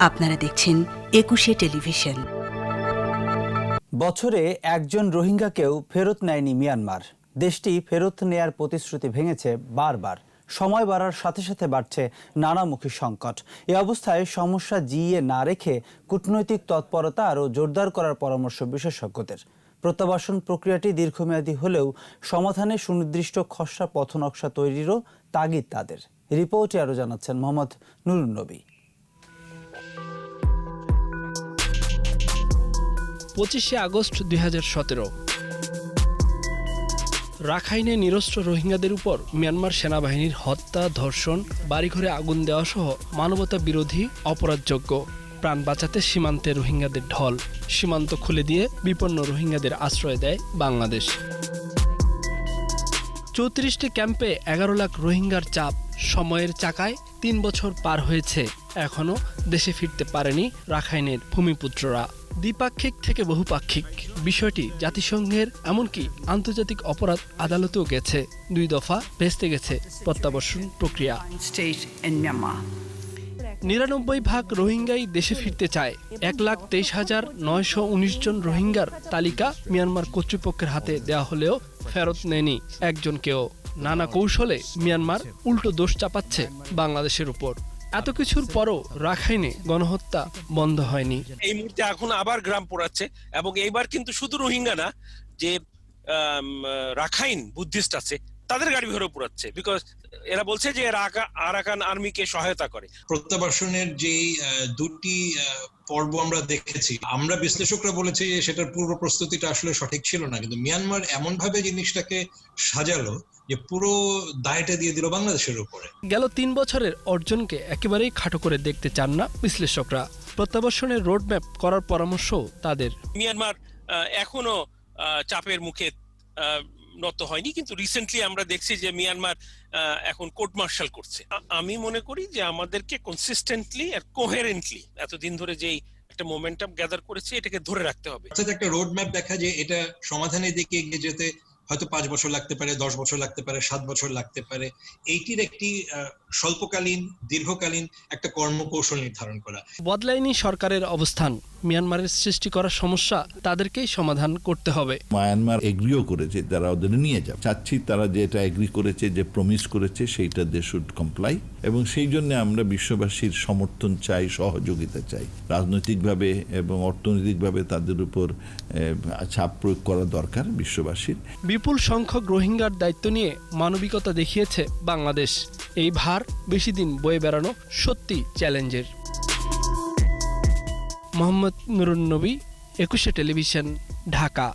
আপনারা দেখছেন একুশে টেলিভিশন। বছরে একজন রোহিঙ্গাকেও ফেরত নেয়নি মিয়ানমার। দেশটি ফেরত নেয়ার প্রতিশ্রুতি ভেঙেছে বারবার। সময় বাড়ার সাথে সাথে বাড়ছে নানামুখী সংকট। এ অবস্থায় সমস্যা জিইয়ে না রেখে কূটনৈতিক তৎপরতা আরও জোরদার করার পরামর্শ বিশেষজ্ঞদের। প্রত্যাবাসন প্রক্রিয়াটি দীর্ঘমেয়াদী হলেও সমাধানে সুনির্দিষ্ট খসড়া পথনকশা তৈরিরও তাগিদ তাদের। রিপোর্টে আরও জানাচ্ছেন মোহাম্মদ নুরুন নবী। পঁচিশে আগস্ট দুই হাজার সতেরো। রাখাইনে নিরস্ত্র রোহিঙ্গাদের উপর মিয়ানমার সেনাবাহিনীর হত্যা, ধর্ষণ, বাড়িঘরে আগুন দেওয়া সহ মানবতা বিরোধী অপরাধযোগ্য। প্রাণ বাঁচাতে সীমান্তে রোহিঙ্গাদের ঢল। সীমান্ত খুলে দিয়ে বিপন্ন রোহিঙ্গাদের আশ্রয় দেয় বাংলাদেশ। চৌত্রিশটি ক্যাম্পে এগারো লাখ রোহিঙ্গার চাপ। সময়ের চাকায় তিন বছর পার হয়েছে। এখনও দেশে ফিরতে পারেনি রাখাইনের ভূমিপুত্ররা। দ্বিপাক্ষিক থেকে বহুপাক্ষিক। বিষয়টি জাতিসংঘের এমনকি আন্তর্জাতিক অপরাধ আদালতেও গেছে। দুই দফা ভেস্তে গেছে প্রত্যাবর্ষণ প্রক্রিয়া. নিরানব্বই ভাগ রোহিঙ্গাই দেশে ফিরতে চায়। এক লাখ তেইশ হাজার নয়শো উনিশ জন রোহিঙ্গার তালিকা মিয়ানমার কর্তৃপক্ষের হাতে দেওয়া হলেও ফেরত নেয়নি একজনকেও নানা কৌশলে মিয়ানমার উল্টো দোষ চাপাচ্ছে বাংলাদেশের উপর। এত কিছুর পরও রাখাইনে গণহত্যা বন্ধ হয়নি। এই মুহূর্তে এখন আবার গ্রাম পোড়াচ্ছে এবং এইবার কিন্তু শুধু রোহিঙ্গা না, যে রাখাইন বুদ্ধিস্ট আছে তাদের গাড়ি ভরে পোড়াচ্ছে বিকজ এরা বলছে যে এরা আকা- আরাকান আর্মিকে সহায়তা করে। প্রত্যাবাসনের যে দুটি পর্ব আমরা দেখেছি আমরা বিশ্লেষকরা বলেছি যে সেটার পূর্ব প্রস্তুতিটা আসলে সঠিক ছিল না কিন্তু মিয়ানমার এমন ভাবে জিনিসটাকে সাজালো যে পুরো দায়টা দিয়ে দিল বাংলাদেশের উপরে। গেল তিন বছরের অর্জনকে একেবারেই খাটো করে দেখতে চান না বিশ্লেষকরা। প্রত্যাবর্ষণের রোডম্যাপ করার পরামর্শ তাদের। মিয়ানমার এখনও আহ, চাপের মুখে আহ, নত হয়নি, কিন্তু রিসেন্টলি আমরা দেখছি যে মিয়ানমার এখন কোর্ট মার্শাল করছে। আমি মনে করি যে আমাদেরকে কনসিস্টেন্টলি আর কোহেরেন্টলি এতদিন ধরে যেই একটা মোমেন্টাম গ্যাদার করেছে, এটাকে ধরে রাখতে হবে। অর্থাৎ একটা রোড ম্যাপ দেখা যে এটা সমাধানের দিকে এগিয়ে যেতে হয়তো পাঁচ বছর লাগতে পারে দশ বছর লাগতে পারে সাত বছর লাগতে পারে। এইটির একটি স্বল্পকালীন দীর্ঘকালীন একটা কর্মকৌশল নির্ধারণ করা। বদলায়নি সরকারের অবস্থান। মিয়ানমারের সৃষ্টি করা সমস্যা তাদেরকেই সমাধান করতে হবে। মায়ানমার এগ্রিও করেছে তারা ওদের নিয়ে যাবে। চাচ্ছি তারা যেটা এগ্রি করেছে যে প্রমিস করেছে সেইটা দে শুড কমপ্লাই এবং সেই জন্য আমরা বিশ্ববাসীর সমর্থন চাই সহযোগিতা চাই। রাজনৈতিকভাবে এবং অর্থনৈতিকভাবে তাদের উপর চাপ প্রয়োগ করা দরকার বিশ্ববাসীর। বিপুল সংখ্যক রোহিঙ্গার দায়িত্ব নিয়ে মানবিকতা দেখিয়েছে বাংলাদেশ। এই ভার বেশি দিন বয়ে বেড়ানো সত্যি চ্যালেঞ্জের। মোহাম্মদ নুরুন নবী, একুশে টেলিভিশন, ঢাকা।